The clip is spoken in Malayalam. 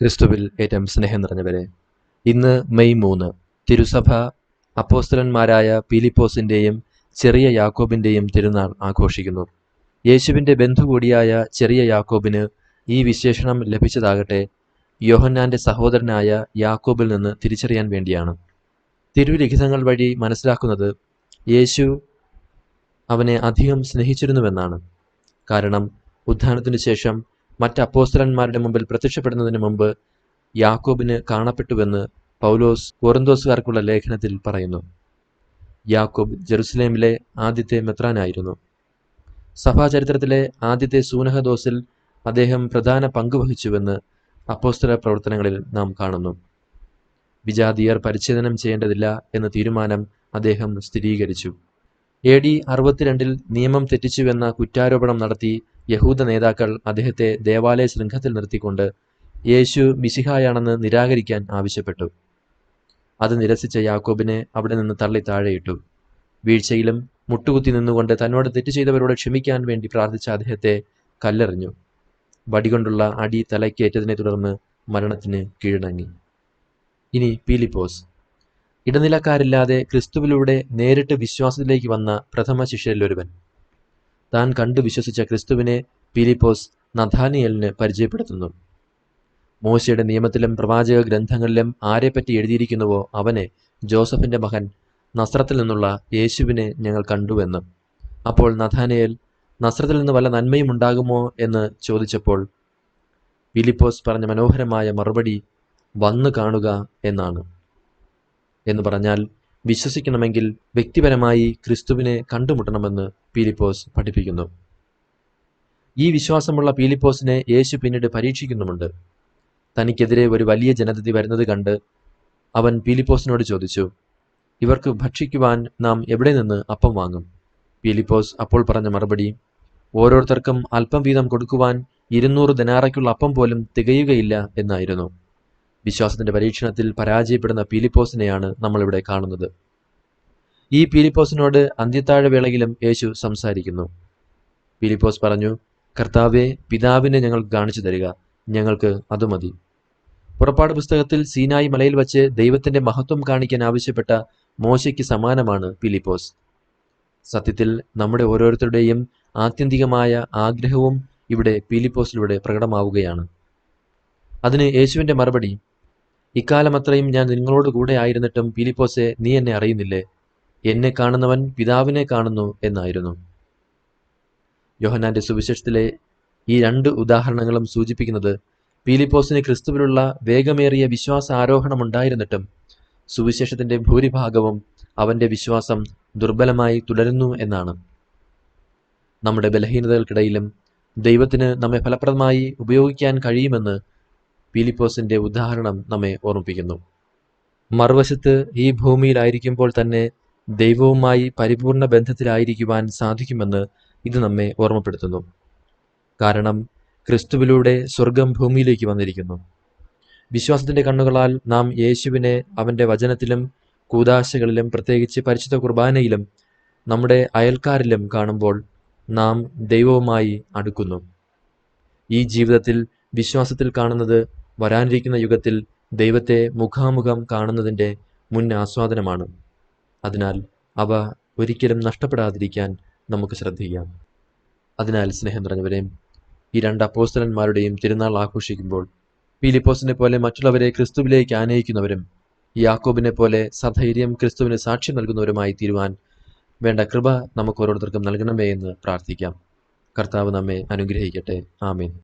ക്രിസ്തുവിൽ ഏറ്റവും സ്നേഹം നിറഞ്ഞവരെ. ഇന്ന് മെയ് മൂന്ന് തിരുസഭ അപ്പോസ്തലന്മാരായ പീലിപ്പോസിന്റെയും ചെറിയ യാക്കോബിന്റെയും തിരുനാൾ ആഘോഷിക്കുന്നു. യേശുവിന്റെ ബന്ധു കൂടിയായ ചെറിയ യാക്കോബിന് ഈ വിശേഷണം ലഭിച്ചതാകട്ടെ യോഹന്നാന്റെ സഹോദരനായ യാക്കോബിൽ നിന്ന് തിരിച്ചറിയാൻ വേണ്ടിയാണ്. തിരുലിഖിതങ്ങൾ വഴി മനസ്സിലാക്കുന്നത് യേശു അവനെ അധികം സ്നേഹിച്ചിരുന്നുവെന്നാണ്. കാരണം ഉദ്ധാനത്തിനു ശേഷം മറ്റ് അപ്പോസ്തലന്മാരുടെ മുമ്പിൽ പ്രത്യക്ഷപ്പെടുന്നതിന് മുമ്പ് യാക്കോബിന് കാണപ്പെട്ടുവെന്ന് പൗലോസ് കൊറിന്തോസുകാർക്കുള്ള ലേഖനത്തിൽ പറയുന്നു. യാക്കോബ് ജെറുസലേമിലെ ആദ്യത്തെ മെത്രാനായിരുന്നു. സഭാചരിത്രത്തിലെ ആദ്യത്തെ സൂനഹദോസിൽ അദ്ദേഹം പ്രധാന പങ്കുവഹിച്ചുവെന്ന് അപ്പോസ്തല പ്രവർത്തനങ്ങളിൽ നാം കാണുന്നു. വിജാതിയർ പരിച്ഛേദനം ചെയ്യേണ്ടതില്ല എന്ന തീരുമാനം അദ്ദേഹം സ്ഥിരീകരിച്ചു. എ ഡി അറുപത്തിരണ്ടിൽ നിയമം തെറ്റിച്ചുവെന്ന കുറ്റാരോപണം നടത്തി യഹൂദ നേതാക്കൾ അദ്ദേഹത്തെ ദേവാലയ ശൃംഖത്തിൽ നിർത്തിക്കൊണ്ട് യേശു മിശിഹായാണെന്ന് നിരാകരിക്കാൻ ആവശ്യപ്പെട്ടു. അത് നിരസിച്ച യാക്കോബിനെ അവിടെ നിന്ന് തള്ളി താഴെയിട്ടു. വീഴ്ചയിലും മുട്ടുകുത്തി നിന്നുകൊണ്ട് തന്നോട് തെറ്റ് ചെയ്തവരോട് ക്ഷമിക്കാൻ വേണ്ടി പ്രാർത്ഥിച്ച അദ്ദേഹത്തെ കല്ലെറിഞ്ഞു. വടികൊണ്ടുള്ള അടി തലയ്ക്കേറ്റതിനെ തുടർന്ന് മരണത്തിന് കീഴടങ്ങി. ഇനി പീലിപ്പോസ്. ഇടനിലക്കാരില്ലാതെ ക്രിസ്തുവിലൂടെ നേരിട്ട് വിശ്വാസത്തിലേക്ക് വന്ന പ്രഥമ ശിഷ്യരിലൊരുവൻ. താൻ കണ്ടു വിശ്വസിച്ച ക്രിസ്തുവിനെ പീലിപ്പോസ് നഥാനിയലിന് പരിചയപ്പെടുത്തുന്നു. മോശയുടെ നിയമത്തിലും പ്രവാചക ഗ്രന്ഥങ്ങളിലും ആരെപ്പറ്റി എഴുതിയിരിക്കുന്നുവോ അവനെ ജോസഫിന്റെ മകൻ നസ്രത്തിൽ നിന്നുള്ള യേശുവിനെ ഞങ്ങൾ കണ്ടുവെന്ന് അപ്പോൾ നഥാനയേൽ നസ്രത്തിൽ നിന്ന് വല്ല നന്മയും ഉണ്ടാകുമോ എന്ന് ചോദിച്ചപ്പോൾ ഫിലിപ്പോസ് പറഞ്ഞ മനോഹരമായ മറുപടി വന്നു കാണുക എന്നാണ്. എന്ന് പറഞ്ഞാൽ വിശ്വസിക്കണമെങ്കിൽ വ്യക്തിപരമായി ക്രിസ്തുവിനെ കണ്ടുമുട്ടണമെന്ന് പീലിപ്പോസ് പഠിപ്പിക്കുന്നു. ഈ വിശ്വാസമുള്ള പീലിപ്പോസിനെ യേശു പിന്നീട് പരീക്ഷിക്കുന്നുമുണ്ട്. തനിക്കെതിരെ ഒരു വലിയ ജനതതി വരുന്നത് കണ്ട് അവൻ പീലിപ്പോസിനോട് ചോദിച്ചു ഇവർക്ക് ഭക്ഷിക്കുവാൻ നാം എവിടെ നിന്ന് അപ്പം വാങ്ങും? പീലിപ്പോസ് അപ്പോൾ പറഞ്ഞ മറുപടി ഓരോരുത്തർക്കും അല്പം വീതം കൊടുക്കുവാൻ ഇരുന്നൂറ് ദിനാറയ്ക്കുള്ള അപ്പം പോലും തികയുകയില്ല എന്നായിരുന്നു. വിശ്വാസത്തിന്റെ പരീക്ഷണത്തിൽ പരാജയപ്പെടുന്ന പീലിപ്പോസിനെയാണ് നമ്മളിവിടെ കാണുന്നത്. ഈ പീലിപ്പോസിനോട് അന്ത്യത്താഴ വേളയിലും യേശു സംസാരിക്കുന്നു. പീലിപ്പോസ് പറഞ്ഞു കർത്താവെ പിതാവിനെ ഞങ്ങൾ കാണിച്ചു തരിക. ഞങ്ങൾക്ക് അത് മതി. പുറപ്പാട് പുസ്തകത്തിൽ സീനായി മലയിൽ വച്ച് ദൈവത്തിന്റെ മഹത്വം കാണിക്കാൻ ആവശ്യപ്പെട്ട മോശയ്ക്ക് സമാനമാണ് പീലിപ്പോസ്. സത്യത്തിൽ നമ്മുടെ ഓരോരുത്തരുടെയും ആത്യന്തികമായ ആഗ്രഹവും ഇവിടെ പീലിപ്പോസിലൂടെ പ്രകടമാവുകയാണ്. അതിന് യേശുവിന്റെ മറുപടി ഇക്കാലം അത്രയും ഞാൻ നിങ്ങളോട് കൂടെ ആയിരുന്നിട്ടും പീലിപ്പോസെ നീ എന്നെ അറിയുന്നില്ലേ? എന്നെ കാണുന്നവൻ പിതാവിനെ കാണുന്നു എന്നായിരുന്നു. യോഹനാന്റെ സുവിശേഷത്തിലെ ഈ രണ്ട് ഉദാഹരണങ്ങളും സൂചിപ്പിക്കുന്നത് പീലിപ്പോസിന് ക്രിസ്തുവിലുള്ള വേഗമേറിയ വിശ്വാസ ആരോഹണമുണ്ടായിരുന്നിട്ടും സുവിശേഷത്തിന്റെ ഭൂരിഭാഗവും അവന്റെ വിശ്വാസം ദുർബലമായി തുടരുന്നു എന്നാണ്. നമ്മുടെ ബലഹീനതകൾക്കിടയിലും ദൈവത്തിന് നമ്മെ ഫലപ്രദമായി ഉപയോഗിക്കാൻ കഴിയുമെന്ന് പീലിപ്പോസിന്റെ ഉദാഹരണം നമ്മെ ഓർമ്മിപ്പിക്കുന്നു. മറുവശത്ത് ഈ ഭൂമിയിലായിരിക്കുമ്പോൾ തന്നെ ദൈവവുമായി പരിപൂർണ ബന്ധത്തിലായിരിക്കുവാൻ സാധിക്കുമെന്ന് ഇത് നമ്മെ ഓർമ്മപ്പെടുത്തുന്നു. കാരണം ക്രിസ്തുവിലൂടെ സ്വർഗം ഭൂമിയിലേക്ക് വന്നിരിക്കുന്നു. വിശ്വാസത്തിന്റെ കണ്ണുകളാൽ നാം യേശുവിനെ അവന്റെ വചനത്തിലും കൂതാശകളിലും പ്രത്യേകിച്ച് പരിശുദ്ധ കുർബാനയിലും നമ്മുടെ അയൽക്കാരിലും കാണുമ്പോൾ നാം ദൈവവുമായി അടുക്കുന്നു. ഈ ജീവിതത്തിൽ വിശ്വാസത്തിൽ കാണുന്നത് വരാനിരിക്കുന്ന യുഗത്തിൽ ദൈവത്തെ മുഖാമുഖം കാണുന്നതിന്റെ മുൻ ആസ്വാദനമാണ്. അതിനാൽ അവ ഒരിക്കലും നഷ്ടപ്പെടാതിരിക്കാൻ നമുക്ക് ശ്രദ്ധിക്കാം. അതിനാൽ സ്നേഹം നിറഞ്ഞവരെയും ഈ രണ്ട് അപ്പോസ്തലന്മാരുടെയും തിരുനാൾ ആഘോഷിക്കുമ്പോൾ പീലിപ്പോസിനെ പോലെ മറ്റുള്ളവരെ ക്രിസ്തുവിലേക്ക് ആനയിക്കുന്നവരും യാക്കോബിനെ പോലെ സധൈര്യം ക്രിസ്തുവിന് സാക്ഷ്യം നൽകുന്നവരുമായി തീരുവാൻ വേണ്ട കൃപ നമുക്ക് ഓരോരുത്തർക്കും നൽകണമേ എന്ന് പ്രാർത്ഥിക്കാം. കർത്താവ് നമ്മെ അനുഗ്രഹിക്കട്ടെ. ആമീൻ.